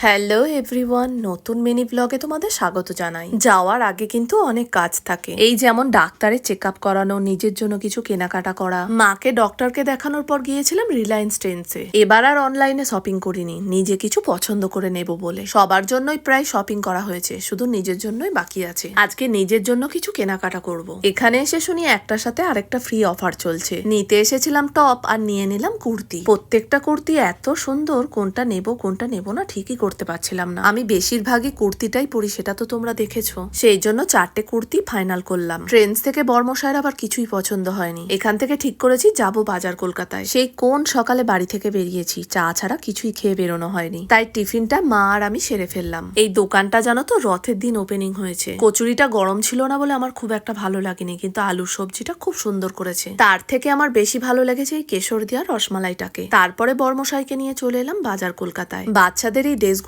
Hello everyone নতুন mini ব্লগে তোমাদের স্বাগত জানাই। যাওয়ার আগে কিন্তু অনেক কাজ থাকে। এই যেমন ডাক্তারের চেক আপ করানো, নিজের জন্য কিছু কেনাকাটা করা। মাকে ডক্টরকে দেখানোর পর গিয়েছিলাম রিলায়েন্স ট্রেন্ডসে এবার আর অনলাইনে শপিং করিনি। নিজে কিছু পছন্দ করে নেব বলে। সবার জন্যই প্রায় শপিং করা হয়েছে। শুধু নিজের জন্যই বাকি আছে। আজকে নিজের জন্য কিছু কেনাকাটা করব। এখানে এসে শুনি একটার সাথে আরেকটা ফ্রি অফার চলছে। নিতে এসেছিলাম টপ আর নিয়ে নিলাম কুর্তি। প্রত্যেকটা কুর্তি এত সুন্দর, কোনটা নেব কোনটা নেব না ঠিকই করতে পারছিলাম না। আমি বেশিরভাগই কুর্তিটাই পরি, সেটা তো তোমরা দেখেছ। সেই জন্য চারটে কুর্তি ফাইনাল করলাম। ট্রেন্স থেকে বর্মশায়ের আবার কিছুই পছন্দ হয়নি। এখান থেকে ঠিক করেছি, যাব বাজার কলকাতায়। সেই কোন সকালে বাড়ি থেকে বেরিয়েছি, চা ছাড়া কিছুই খেয়ে বেরোনো হয়নি। তাই টিফিনটা মা আর আমি সেরে ফেললাম। এই দোকানটা জানো তো, রথের দিন ওপেনিং হয়েছে। কচুরিটা গরম ছিল না বলে আমার খুব একটা ভালো লাগেনি, কিন্তু আলুর সবজিটা খুব সুন্দর করেছে। তার থেকে আমার বেশি ভালো লেগেছে এই কেশর দিয়া রসমালাইটাকে। তারপরে বর্মশাইকে নিয়ে চলে এলাম বাজার কলকাতায়। বাচ্চাদের এই ড্রেস